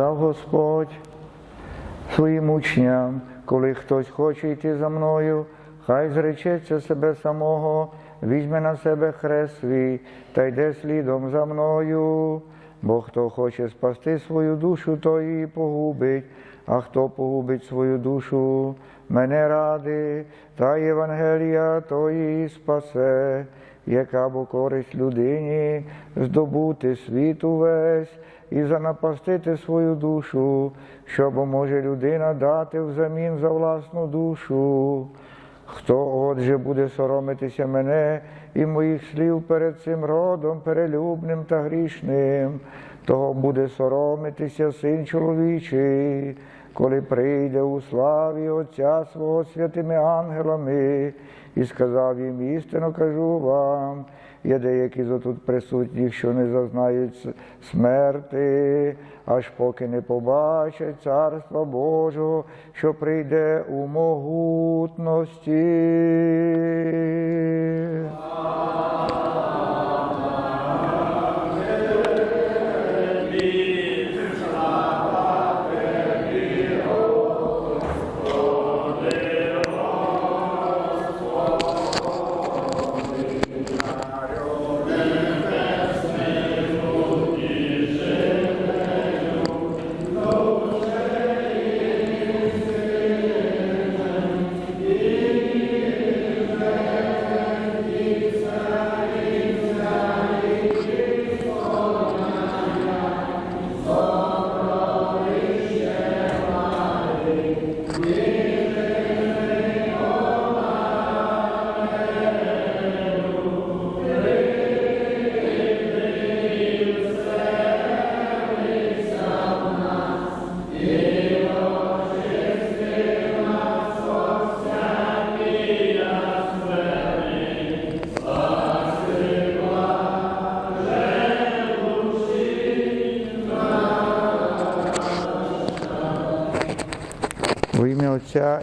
Господь своїм учням, коли хтось хоче йти за мною, хай зречеться себе самого, візьме на себе хрест свій та йде слідом за мною. Бо хто хоче спасти свою душу, той її погубить, а хто погубить свою душу, мене ради, та Євангелія то її спасе, яка бо користь людині здобути світ увесь і занапастити свою душу, що може людина дати взамін за власну душу. Хто отже буде соромитися мене і моїх слів перед цим родом перелюбним та грішним, того буде соромитися син чоловічий, коли прийде у славі Отця свого святими ангелами, і сказав їм істину кажу вам. Є деякі з отут присутніх, що не зазнають смерти, аж поки не побачать Царства Божого, що прийде у могутності.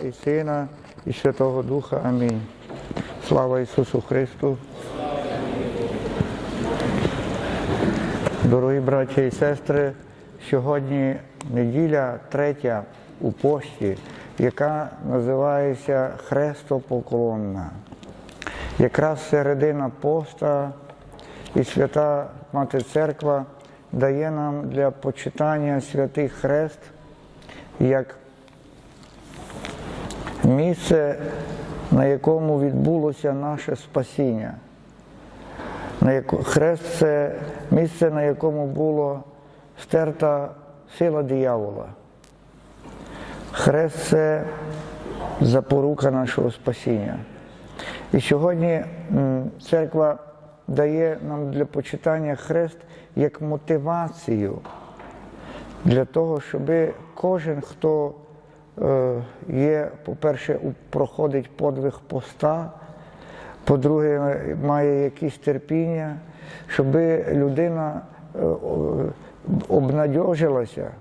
І Сина, і Святого Духа. Амінь. Слава Ісусу Христу. Дорогі браті і сестри, сьогодні неділя третя у пості, яка називається Хрестопоклонна. Якраз середина поста і свята Мати Церква дає нам для почитання святий хрест як місце, на якому відбулося наше спасіння. Хрест це місце, на якому було стерта сила диявола. Хрест це запорука нашого спасіння. І сьогодні церква дає нам для почитання хрест як мотивацію для того, щоб кожен, хто є, по-перше, проходить подвиг поста, по-друге, має якісь терпіння, щоб людина обнадьожилася,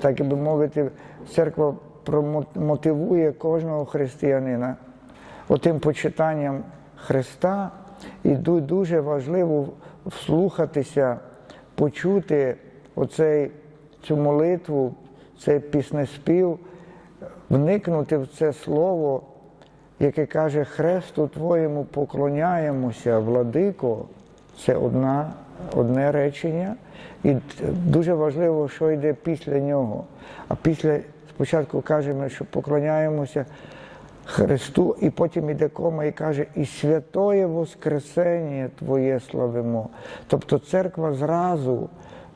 так би мовити, церква мотивує кожного християнина. Отим почитанням Христа, і дуже важливо вслухатися, почути оцей, цю молитву, цей піснеспів, вникнути в це слово, яке каже, Хресту Твоєму поклоняємося, владико, це одна, одне речення. І дуже важливо, що йде після нього. А після спочатку кажемо, що поклоняємося Христу, і потім іде кома і каже, і святоє Воскресення Твоє славимо. Тобто церква зразу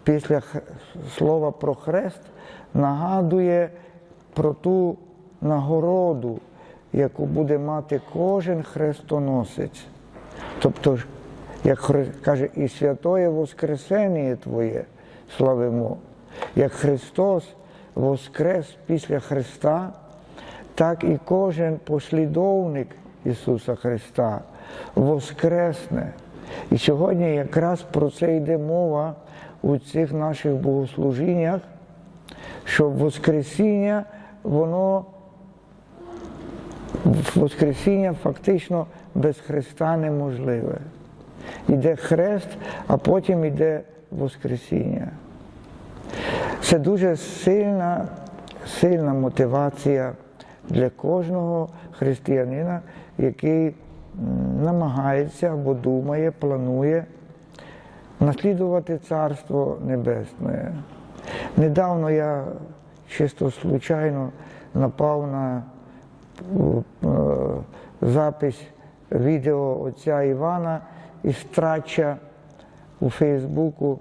після слова про хрест нагадує про ту нагороду, яку буде мати кожен хрестоносець. Тобто, як каже, і святоє Воскресення Твоє славимо, як Христос воскрес після Христа, так і кожен послідовник Ісуса Христа воскресне. І сьогодні якраз про це йде мова у цих наших богослужіннях, що Воскресіння, воно Воскресіння фактично без Христа неможливе. Іде хрест, а потім іде Воскресіння. Це дуже сильна, сильна мотивація для кожного християнина, який намагається або думає, планує наслідувати Царство Небесне. Недавно я чисто случайно напав на е, запись відео отця Івана із Трача у Фейсбуку,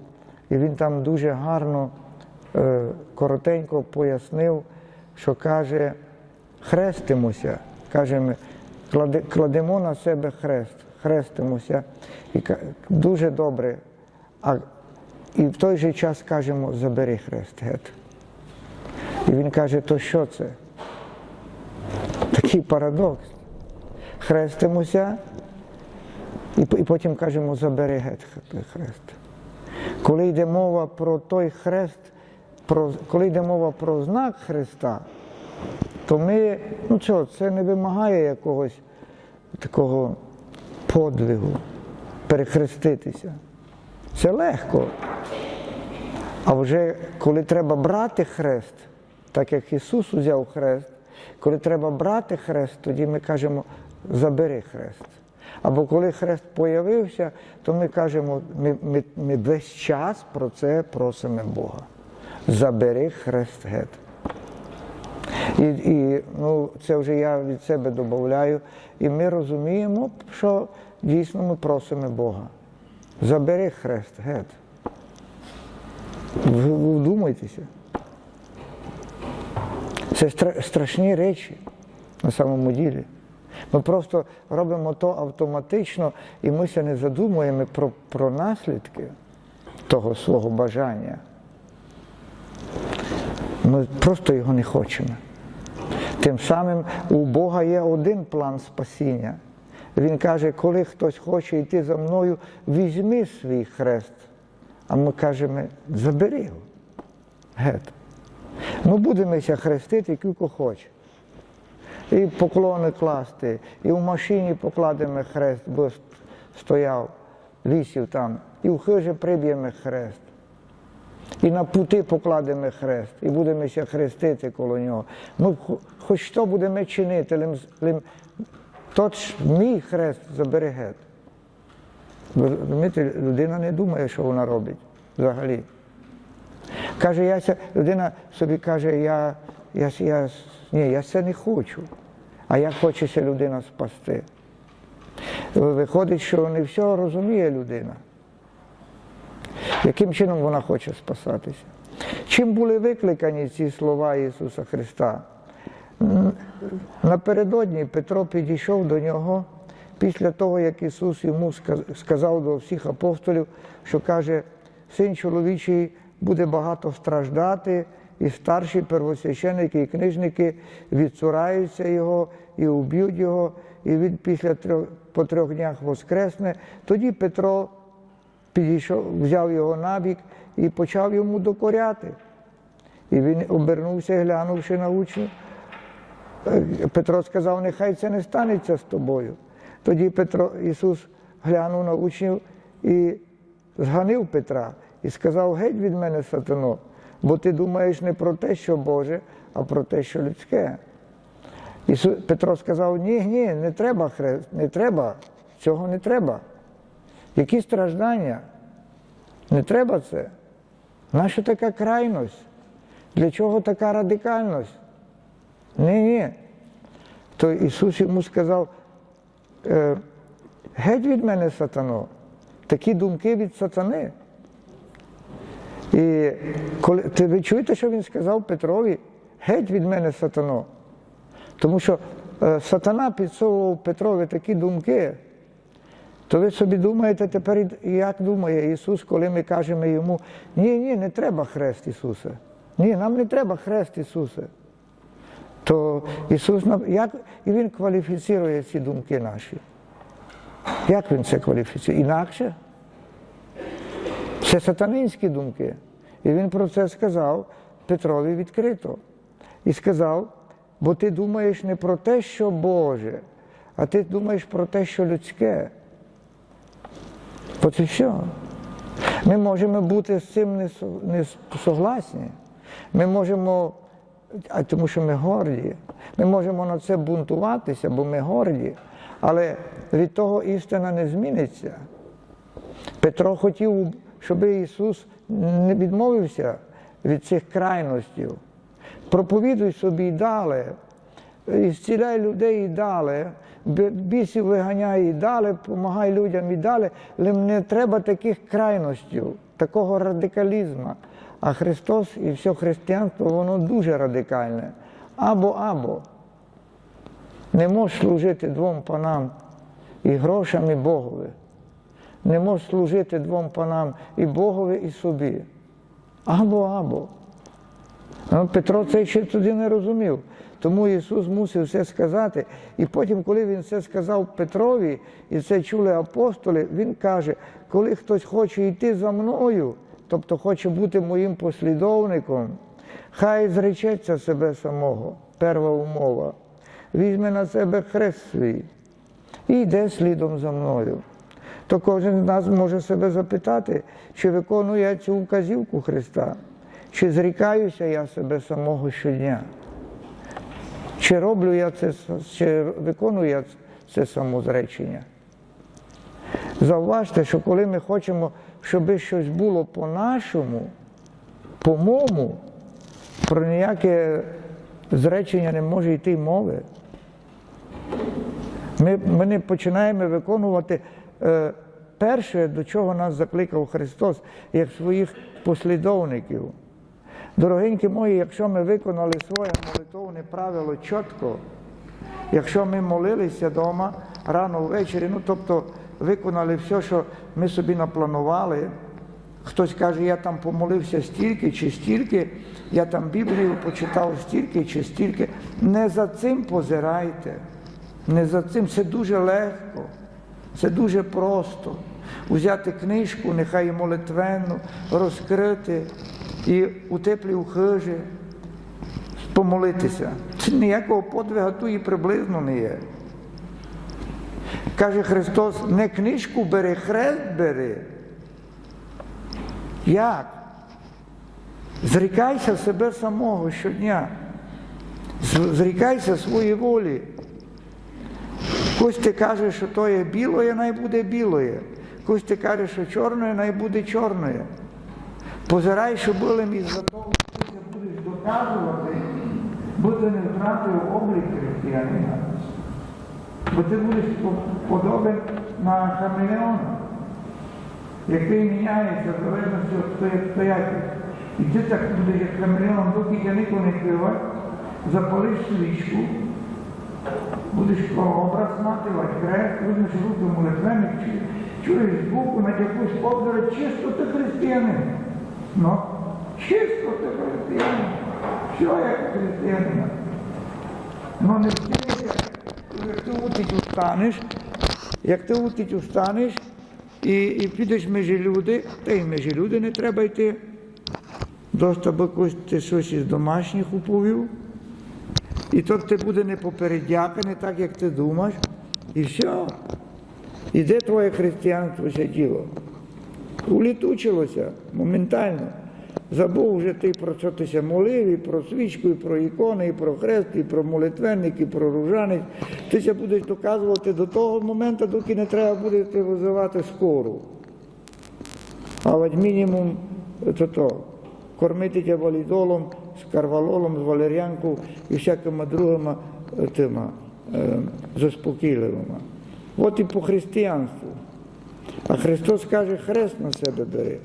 і він там дуже гарно, е, коротенько пояснив, що каже, хрестимося, каже, кладемо на себе хрест, хрестимося. І дуже добре. А, і в той же час кажемо, забери хрест геть. І він каже, то що це? Такий парадокс. Хрестимося, і, потім кажемо, забери геть хрест. Коли йде мова про той хрест, про, коли йде мова про знак Христа, то ми, ну що, це не вимагає якогось такого подвигу, перехреститися. Це легко. А вже коли треба брати хрест, так як Ісус узяв хрест, коли треба брати хрест, тоді ми кажемо забери хрест. Або коли хрест появився, то ми кажемо, ми, ми, ми весь час про це просимо Бога. Забери хрест геть. І, і ну, це вже я від себе додаю. І ми розуміємо, що дійсно ми просимо Бога. Забери хрест ви вдумайтеся. Це страшні речі на самому ділі. Ми просто робимо то автоматично і ми ще не задумуємо про, про наслідки того свого бажання. Ми просто його не хочемо. Тим самим у Бога є один план спасіння. Він каже, коли хтось хоче йти за мною, візьми свій хрест. А ми кажемо, забери його. Геть. Ми будемося хрестити, кілько хоче. І поклони класти, і в машині покладемо хрест, бо стояв лісів там, і в хижі приб'ємо хрест. І на пути покладемо хрест, і будемося хрестити коло нього. Ну, хоч що будемо чинити, лим, лим, тот мій хрест забере геть. Ви розумієте, людина не думає, що вона робить взагалі. Каже, я людина собі каже, я, я, я, ні, я це не хочу. А як хочеться людина спасти? Виходить, що не все розуміє людина. Яким чином вона хоче спасатися? Чим були викликані ці слова Ісуса Христа? Напередодні Петро підійшов до нього після того, як Ісус йому сказав до всіх апостолів, що каже, син чоловічий буде багато страждати, і старші первосвященники і книжники відцураються його і уб'ють його, і він після трьох, по трьох днях воскресне. Тоді Петро підійшов, взяв його набік і почав йому докоряти. І він обернувся, глянувши на учнів. Е, Петро сказав, нехай це не станеться з тобою. Тоді Петро, Ісус глянув на учнів і зганив Петра і сказав, геть від мене, сатано, бо ти думаєш не про те, що Боже, а про те, що людське. Ісус, Петро сказав, ні, ні, не треба хрест, не треба, цього не треба. Які страждання? Не треба це. Наша така крайність? Для чого така радикальність? Ні, ні. То Ісус йому сказав, е, геть від мене сатано. Такі думки від сатани. І коли, ти, ви чуєте, що він сказав Петрові? Геть від мене сатано. Тому що е, сатана підсовував Петрові такі думки. То ви собі думаєте тепер, як думає Ісус, коли ми кажемо йому, ні, ні, не треба хрест Ісуса. Ні, нам не треба хрест Ісуса. То Ісус нам- як, і Він кваліфіцірує ці думки наші. Як Він це кваліфіцірує? Інакше? Це сатанинські думки. І він про це сказав Петрові відкрито. І сказав, бо ти думаєш не про те, що Боже, а ти думаєш про те, що людське. От і все. Ми можемо бути з цим не согласні, Ми можемо, а тому що ми горді, ми можемо на це бунтуватися, бо ми горді, але від того істина не зміниться. Петро хотів, щоб Ісус не відмовився від цих крайностей. Проповідуй собі далі, і зціляй людей і далі, бі- бісів виганяй і далі, допомагай людям і далі, але не треба таких крайностей, такого радикалізму. А Христос і все християнство, воно дуже радикальне. Або-або. Не можеш служити двом панам і грошам, і Богові. Не можеш служити двом панам і Богові, і собі. Або-або. Ну, Петро це ще тоді не розумів. Тому Ісус мусив все сказати. І потім, коли Він це сказав Петрові, і це чули апостоли, Він каже, коли хтось хоче йти за мною, тобто хоче бути моїм послідовником, хай зречеться себе самого. Перша умова. Візьме на себе хрест свій і йде слідом за мною. То кожен з нас може себе запитати, чи виконую я цю вказівку Христа, чи зрікаюся я себе самого щодня, чи роблю я це, чи виконую я це самозречення. Зауважте, що коли ми хочемо, щоб щось було по-нашому, по-моєму, про ніяке зречення не може йти мови. Ми, ми не починаємо виконувати перше, до чого нас закликав Христос, як своїх послідовників. Дорогенькі мої, якщо ми виконали своє молитовне правило чітко, якщо ми молилися вдома рано ввечері, ну тобто виконали все, що ми собі напланували, хтось каже, я там помолився стільки чи стільки, я там Біблію почитав стільки чи стільки. Не за цим позирайте. Не за цим це дуже легко, це дуже просто. Узяти книжку, нехай і молитвенну, розкрити і у теплій ухижі помолитися. Це ніякого подвига ту і приблизно не є. Каже Христос, не книжку бери, хрест бери. Як? Зрікайся себе самого щодня. Зрікайся своєї волі. Кось ти каже, що то є білоє, най буде білоє. Кось ти каже, що чорне, най буде чорне. Позирай, що болем із-за того, що ти будеш доказувати, бо ти не втратив облік християнина. Бо ти будеш по- подобен на хамелеона, який міняється в залежності від обстоятельств. І ти так будеш як хамелеон, доки тебе ніхто не криває, запалиш свічку, будеш образ сматувати хрест, візьмеш руку молитвенник, чуєш звуку, над якусь обзору, чисто ти християнин. Ну, чисто ти християнин. Що як християнин? Ну не вчися, як ти утить устанеш, як ти утить устанеш і, і підеш між люди, та й між люди не треба йти. Доста би ти щось із домашніх уповів. І то ти буде не попередяка, не так, як ти думаєш. І все. І де твоє християнство сиділо? Улітучилося моментально. Забув вже ти про що ти ся молив, і про свічку, і про ікони, і про хрест, і про молитвенник, і про ружанець. Ти ся будеш доказувати до того моменту, доки не треба буде ти визивати скору. А от мінімум то, то кормити тебе валідолом, з карвалолом, з валер'янкою і всякими другими тими е, заспокійливими. От і по християнству. А Христос каже, хрест на себе бери.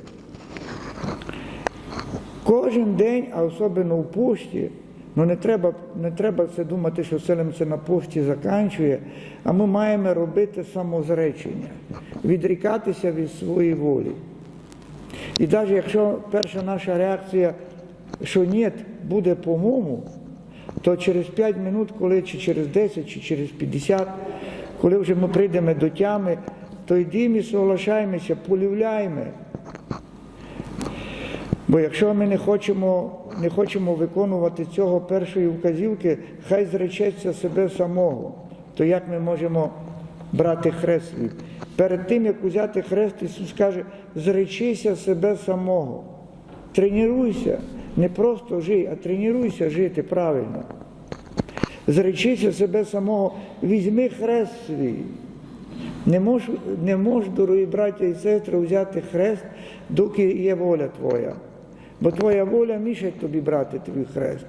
Кожен день, а особливо в пошті, ну не треба, не треба це думати, що селем це на пошті заканчує, а ми маємо робити самозречення, відрікатися від своєї волі. І навіть якщо перша наша реакція, що ні, буде по-моєму, то через 5 минут, коли чи через 10, чи через 50, коли вже ми прийдемо до тями, то йдімо і соглашаємося, полюбляємо. Бо якщо ми не хочемо, не хочемо виконувати цього першої вказівки, хай зречеться себе самого, то як ми можемо брати хрест? Перед тим, як взяти хрест, Ісус каже, зречися себе самого. Тренуйся, Не просто жий, а тренуйся жити правильно. Зречися себе самого, візьми хрест свій. Не мож, не мож, дорогі браття і сестри, взяти хрест, доки є воля твоя. Бо твоя воля мішать тобі брати твій хрест.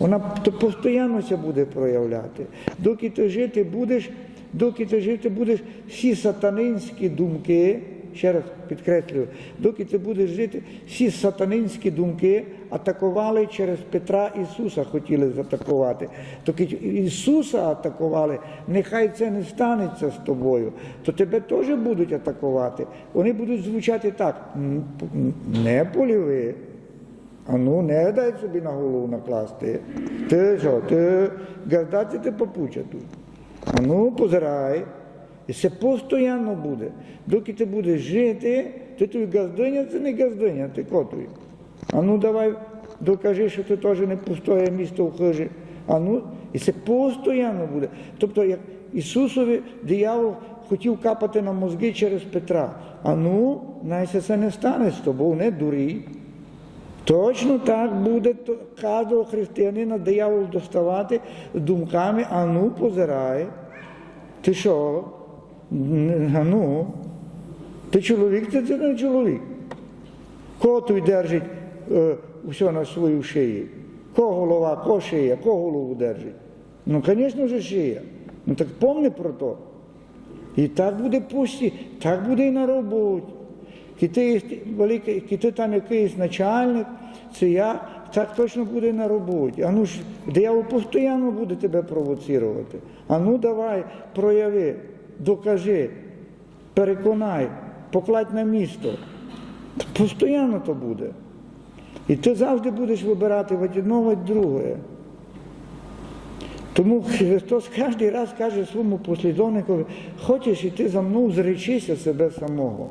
Вона постійно це буде проявляти. Доки ти жити будеш, доки ти жити будеш, всі сатанинські думки, ще раз підкреслюю, доки ти будеш жити, всі сатанинські думки атакували через Петра Ісуса, хотіли затакувати. Доки Ісуса атакували, нехай це не станеться з тобою, то тебе теж будуть атакувати. Вони будуть звучати так: «М, м, не поліви. А ну не дай собі на голову накласти. Ти що, ти газдати ти попуча тут. А ну позирай. І це постійно буде. Доки ти будеш жити, то твій газдиня це не газдиня, ти котуй. А ну давай докажи, що ти теж не пустое місто в. А ну, і це постійно буде. Тобто, як Ісусові диявол хотів капати на мозги через Петра. А ну, найся це не стане з тобою, не дурій. Точно так буде кожного християнина диявол доставати думками, а ну позирай. Ти що? Ну, ти чоловік, ти, ти не чоловік. Кого той держить е, все на свою шиї? Кого голова, кого шия, кого голову держить? Ну, звісно ж, шия. Ну так помни про то. І так буде пусті, так буде і на роботі. Кіти, там якийсь начальник, це я, так точно буде на роботі. А ну ж, диявол постійно буде тебе провоцирувати. А ну давай, прояви, докажи, переконай, покладь на місто. Постійно то буде. І ти завжди будеш вибирати в одно, в друге. Тому Христос кожен раз каже своєму послідовникові, хочеш іти за мною, зречися себе самого.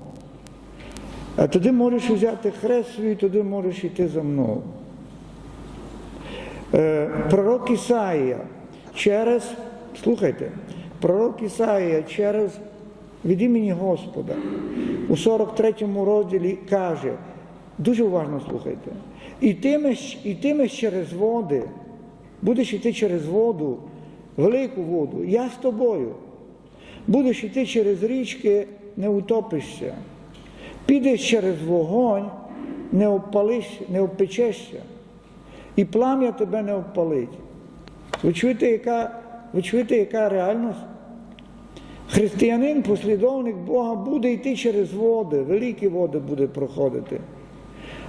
А тоді можеш взяти хрест свій, тоді можеш йти за мною. Е, пророк Ісаїя через, слухайте, пророк Ісаїя через від імені Господа у 43 розділі каже, дуже уважно слухайте, ітимеш, ітимеш через води, будеш йти через воду, велику воду, я з тобою. Будеш йти через річки, не утопишся. Підеш через вогонь, не обпалиш, не обпечешся, і плам'я тебе не обпалить. Ви чуєте, яка, ви чуєте, яка реальність? Християнин, послідовник Бога, буде йти через води, великі води буде проходити.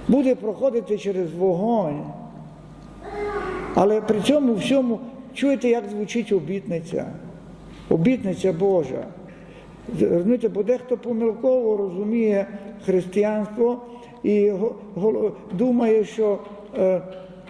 Буде проходити через вогонь. Але при цьому всьому чуєте, як звучить обітниця. Обітниця Божа. Розумієте, бо дехто помилково розуміє християнство і думає, що е,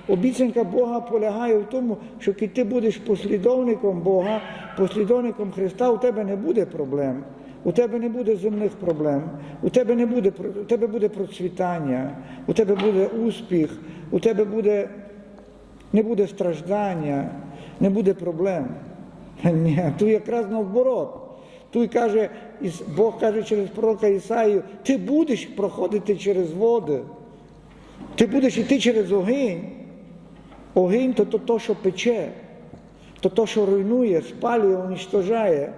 обіцянка Бога полягає в тому, що коли ти будеш послідовником Бога, послідовником Христа, у тебе не буде проблем. У тебе не буде земних проблем, у тебе не буде у тебе буде процвітання, у тебе буде успіх, у тебе буде не буде страждання, не буде проблем. Ні, тут якраз наоборот. Тут каже, Бог каже через пророка Ісаїю, ти будеш проходити через води, ти будеш йти через огонь. Огонь то, то, то що пече, то то, що руйнує, спалює, уничтожає.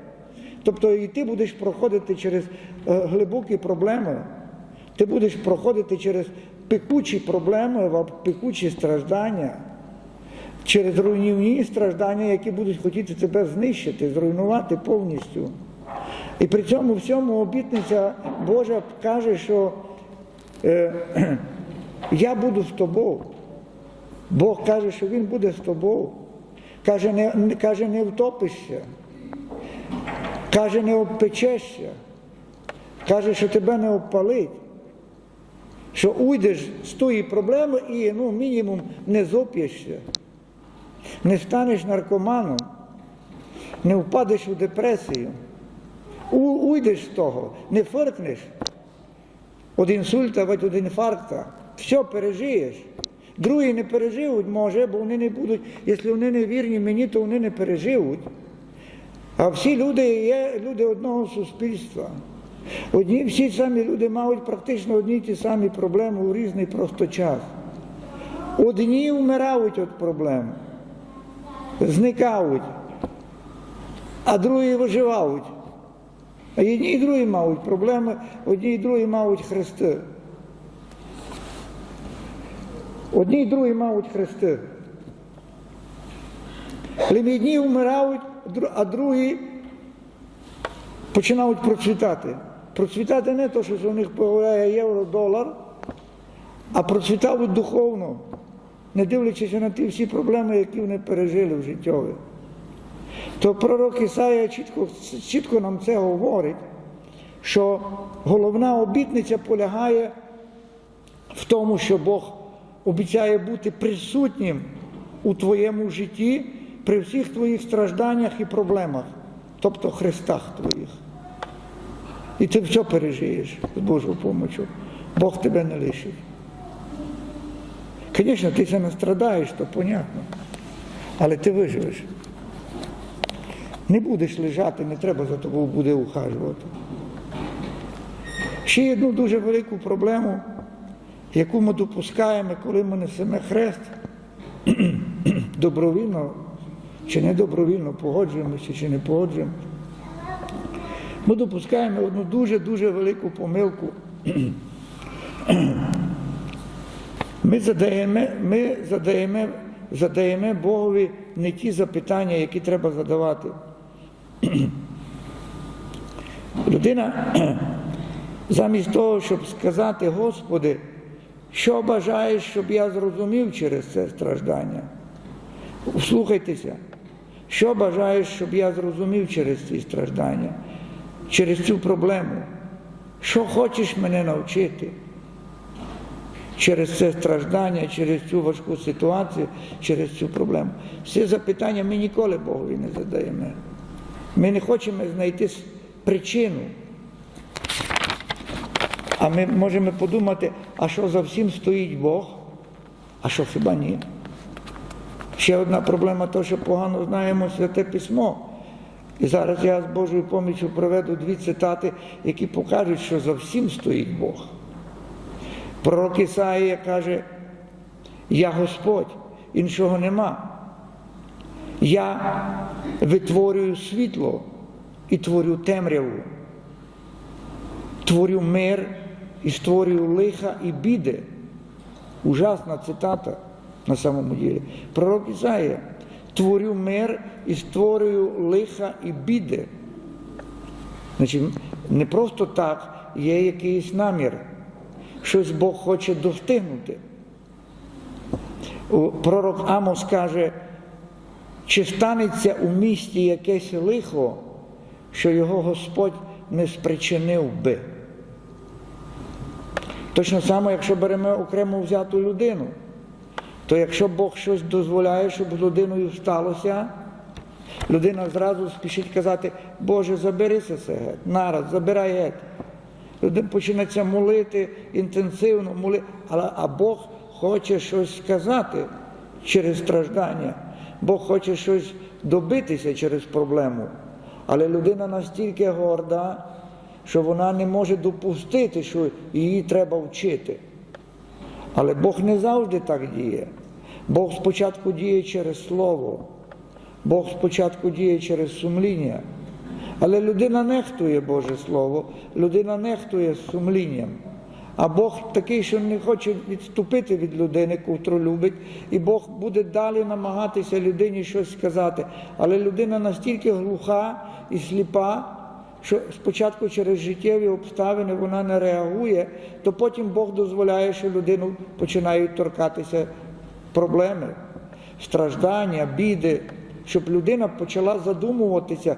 Тобто і ти будеш проходити через е, глибокі проблеми, ти будеш проходити через пекучі проблеми, пекучі страждання через руйнівні страждання, які будуть хотіти тебе знищити, зруйнувати повністю. І при цьому всьому обітниця Божа каже, що е, я буду з тобою. Бог каже, що Він буде з тобою. Каже, не, каже, не втопишся. Каже, не обпечешся. Каже, що тебе не обпалить. Що уйдеш з тої проблеми і ну, мінімум не зоп'єшся не станеш наркоманом, не впадеш у депресію, У- уйдеш з того, не фиркнеш від інсульта, від інфаркта, все пережиєш. Другі не переживуть, може, бо вони не будуть, якщо вони не вірні мені, то вони не переживуть. А всі люди є люди одного суспільства. Одні всі самі люди мають практично одні ті самі проблеми у різний просто час. Одні вмирають від проблем, зникають, а другі виживають. А одні і другі мають проблеми, одні і другі мають хрести. Одні і другі мають хрести. Одні вмирають, а другі починають процвітати. Процвітати не то, що у них появляє євро, долар, а процвітають духовно, не дивлячись на ті всі проблеми, які вони пережили в життєві. То пророк Ісая чітко, чітко нам це говорить, що головна обітниця полягає в тому, що Бог обіцяє бути присутнім у твоєму житті при всіх твоїх стражданнях і проблемах, тобто хрестах твоїх. І ти все пережиєш з Божою допомогою. Бог тебе не лишить. Звісно, ти це не страдаєш, то понятно. Але ти виживеш. Не будеш лежати, не треба за тобою буде ухажувати. Ще одну дуже велику проблему, яку ми допускаємо, коли ми несемо хрест, добровільно чи недобровільно погоджуємося, чи не погоджуємося. Ми допускаємо одну дуже-дуже велику помилку. Ми задаємо, ми задаємо, задаємо Богові не ті запитання, які треба задавати. Людина замість того, щоб сказати, Господи, що бажаєш, щоб я зрозумів через це страждання? Слухайтеся, що бажаєш, щоб я зрозумів через ці страждання, через цю проблему? Що хочеш мене навчити? Через це страждання, через цю важку ситуацію, через цю проблему. Ці запитання ми ніколи Богові не задаємо. Ми не хочемо знайти причину. А ми можемо подумати, а що за всім стоїть Бог, а що хіба ні? Ще одна проблема, то, що погано знаємо святе письмо. І зараз я з Божою поміччю проведу дві цитати, які покажуть, що за всім стоїть Бог. Пророк Ісаїя каже, я Господь, іншого нема. Я витворюю світло і творю темряву, творю мир і створюю лиха і біди. Ужасна цитата на самому ділі. Пророк Ісаїя, творю мир і створюю лиха і біди. Значить, не просто так є якийсь намір. Щось Бог хоче достигнути. Пророк Амос каже, чи станеться у місті якесь лихо, що його Господь не спричинив би. Точно саме, якщо беремо окремо взяту людину, то якщо Бог щось дозволяє, щоб з людиною сталося, людина зразу спішить казати, Боже, заберися це геть, нараз, забирай геть. Людина починається молити інтенсивно, моли... Але, а Бог хоче щось сказати через страждання. Бог хоче щось добитися через проблему. Але людина настільки горда, що вона не може допустити, що її треба вчити. Але Бог не завжди так діє. Бог спочатку діє через слово, Бог спочатку діє через сумління. Але людина нехтує Боже Слово, людина нехтує сумлінням. А Бог такий, що не хоче відступити від людини, котру любить, і Бог буде далі намагатися людині щось сказати. Але людина настільки глуха і сліпа, що спочатку через життєві обставини вона не реагує, то потім Бог дозволяє, що людину починають торкатися проблеми, страждання, біди, щоб людина почала задумуватися,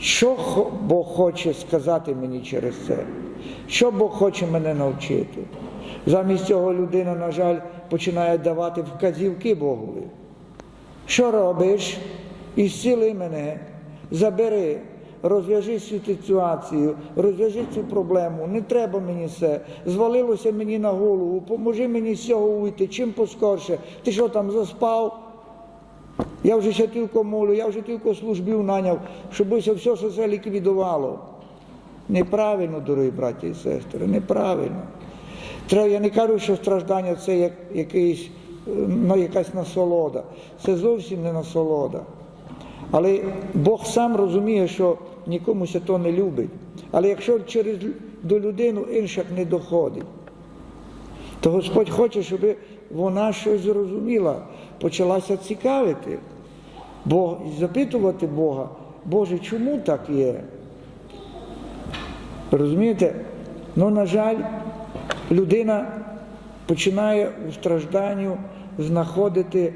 що Бог хоче сказати мені через це? Що Бог хоче мене навчити? Замість цього людина, на жаль, починає давати вказівки Богові. Що робиш? Ісціли мене, забери, розв'яжи цю ситуацію, розв'яжи цю проблему, не треба мені це, звалилося мені на голову, поможи мені з цього уйти, чим поскорше. Ти що там заспав? Я вже ще тільки молю, я вже тільки службів наняв, щоб це все, це ліквідувало. Неправильно, дорогі браті і сестри, неправильно. Треба, я не кажу, що страждання це як якийсь, ну, якась насолода. Це зовсім не насолода. Але Бог сам розуміє, що нікому це то не любить. Але якщо через до людину інших не доходить, то Господь хоче, щоб вона щось зрозуміла, почалася цікавити, бо запитувати Бога, Боже, чому так є? Розумієте? Ну, на жаль, людина починає у стражданню знаходити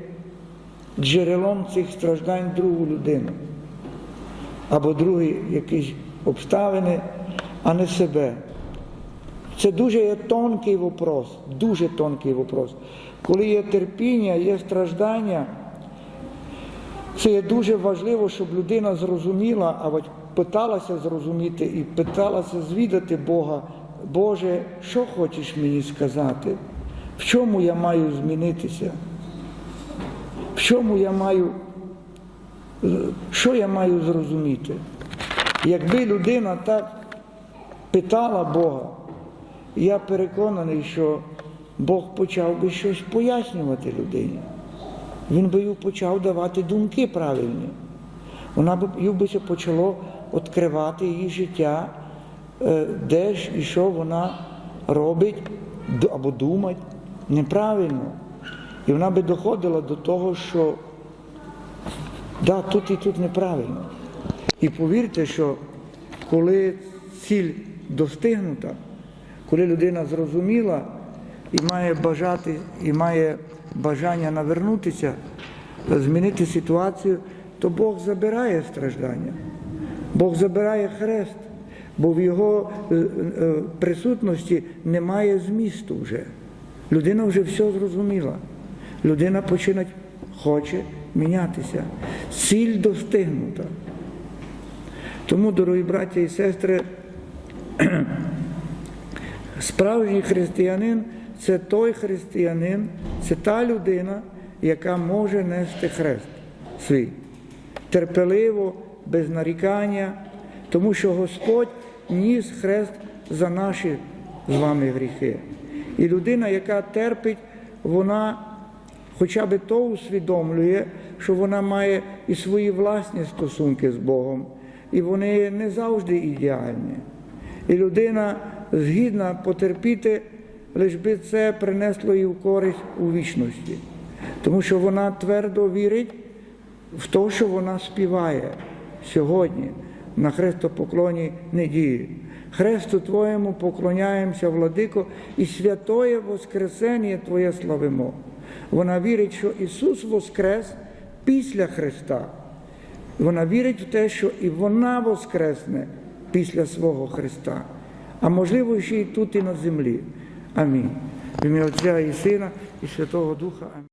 джерелом цих страждань другу людину або другі якісь обставини, а не себе. Це дуже є тонкий вопрос, дуже тонкий вопрос. Коли є терпіння, є страждання, це є дуже важливо, щоб людина зрозуміла, а питалася зрозуміти і питалася звідати Бога. Боже, що хочеш мені сказати? В чому я маю змінитися? В чому я маю, що я маю зрозуміти? Якби людина так питала Бога, я переконаний, що Бог почав би щось пояснювати людині. Він би їй почав давати думки правильні. Вона б їй би почало відкривати її життя, е, де ж і що вона робить або думать неправильно. І вона би доходила до того, що да, тут і тут неправильно. І повірте, що коли ціль достигнута, коли людина зрозуміла і має бажати, і має бажання навернутися, змінити ситуацію, то Бог забирає страждання. Бог забирає хрест, бо в його е, е, присутності немає змісту вже. Людина вже все зрозуміла. Людина починать хоче мінятися. Ціль достигнута. Тому, дорогі браття і сестри, справжній християнин це той християнин, це та людина, яка може нести хрест свій. Терпеливо, без нарікання, тому що Господь ніс хрест за наші з вами гріхи. І людина, яка терпить, вона хоча б то усвідомлює, що вона має і свої власні стосунки з Богом, і вони не завжди ідеальні. І людина згідна потерпіти, лиш би це принесло їй в користь у вічності, тому що вона твердо вірить в те, що вона співає сьогодні на хрестопоклоні неділі. Хресту Твоєму поклоняємося, владико, і святоє Воскресення Твоє славимо. Вона вірить, що Ісус Воскрес після Христа. Вона вірить в те, що і вона воскресне після свого Христа, а можливо, ще й тут, і на землі. Амінь. В ім'я Отця і Сина, і Святого Духа. Амінь.